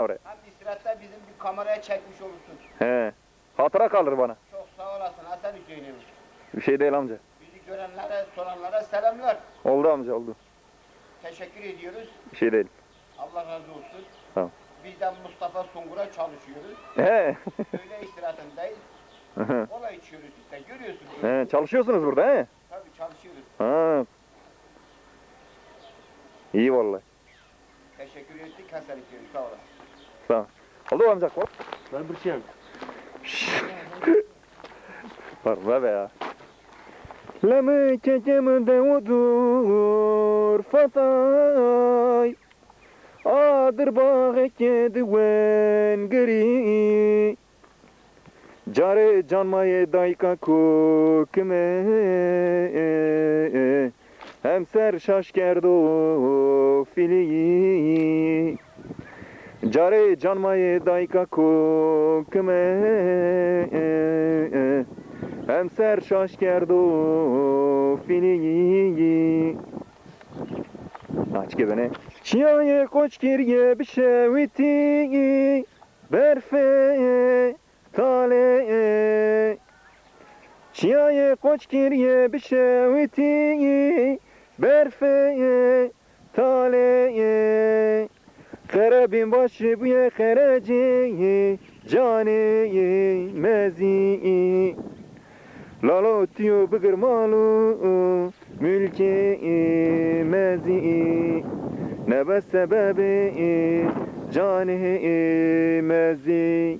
Oraya. Hem istirahatta bizim bir kameraya çekmiş olursun. He. Hatıra kalır bana. Çok sağ olasın Hasan Hüseyin'im. Bir şey değil amca. Bizi görenlere, soranlara selamlar. Oldu amca oldu. Teşekkür ediyoruz. Bir şey değil. Allah razı olsun. Tamam. Biz de Mustafa Sungur'a çalışıyoruz. He. Öğle istirahatındeyiz. Kola içiyoruz işte. Görüyorsunuz. he. Çalışıyorsunuz burada he. Tabii çalışıyoruz. Ha. İyi vallahi. Teşekkür ettik. Hasan Hüseyin. Sağ olasın. Sağ ol. Oldu mu amca? Hop. Ben bir şey Var be ya. Leme çekem de odur fatay Adır bağı kedwen gri Care canmaye dayka kukme Hemser şaşkerdo fili Care canmaye dayka kukme Hemser şaşkerdo fili Aç ki beni. Çiyaye koç kirye bir şeviti. Berfe tale. Çiyaye koç kirye bir şeviti. Berfe Karabin başı bu ye kereci Cani mezi Lalo tiyo bıgır malu Mülki mezi Nebe sebebi Cani mezi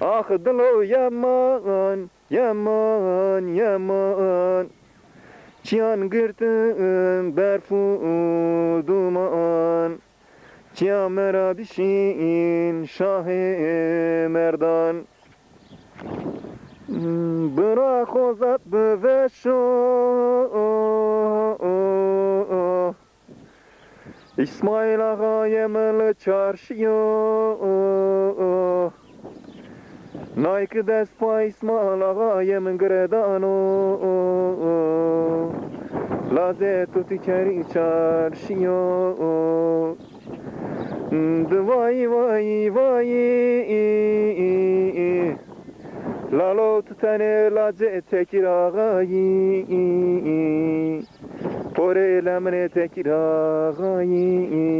Ah dilo yaman Yaman yaman. Çiyan gırtın berfu Çiyan merabişin şahi merdan. Bırak ozat beveşo İsmail Ağa yemeli çarşıya. Nike despa İsmail Ağa yemin gredano. Laze tuti keri çarşıya Vay vay vay Lalo tutane lace tekir ağayı Pore lemne tekir ağayı